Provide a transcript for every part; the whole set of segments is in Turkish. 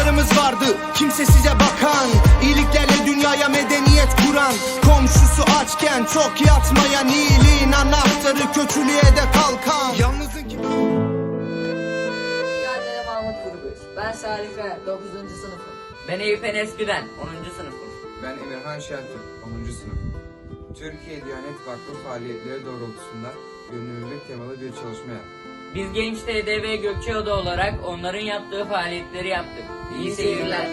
Atalarımız vardı kimse size bakan İyiliklerle dünyaya medeniyet kuran Komşusu açken çok yatmayan iyiliğin anahtarı kötülüğe de kalkan Yalnızın ki... Mücadele Mahmut grubuyuz. Ben Kaya, 9. sınıfım. Ben Eyüp Enes Güden, 10. sınıfım. Ben Emirhan Şentürk, 10. sınıf. Türkiye Diyanet Vakfı faaliyetleri doğrultusunda gönüllülük temalı bir çalışma yaptık. Biz Genç TD ve Gökçeada olarak onların yaptığı faaliyetleri yaptık. İyi seyirler.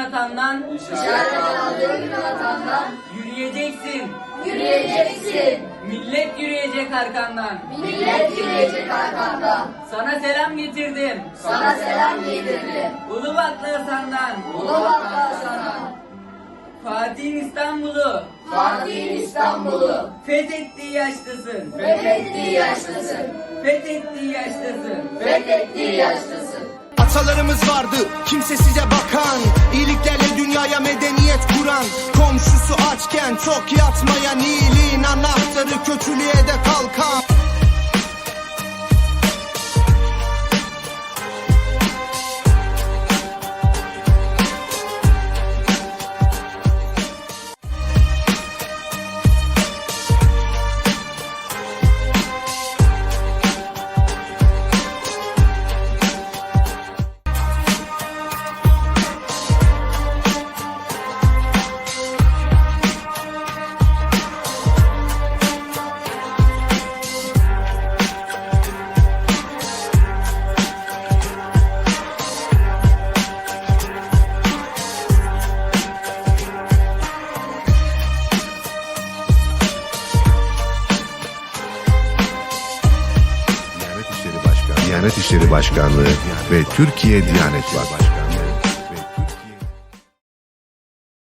Aldığın gün atandan işaret aldığın vatandan yürüyeceksin. yürüyeceksin. Millet yürüyecek arkandan. Millet yürüyecek arkandan. Sana selam getirdim. Sana selam yedirdim. Ulubatlı Hasan'dan. Ulubatlar sana. Fatih'in İstanbul'u Fatih'in İstanbul'u fethettiği yaşlısın. fethettiği yaşlısın. Fethettiği yaşlısın. Fethettiği yaşlısın. Atalarımız vardı kimse size bakan. İyiliklerle dünyaya medeniyet kuran. Komşusu açken çok yatmayan iyiliğin anahtarı kötülüğe de kalkan Diyanet İşleri Başkanlığı ve Türkiye Diyanet Vakfı.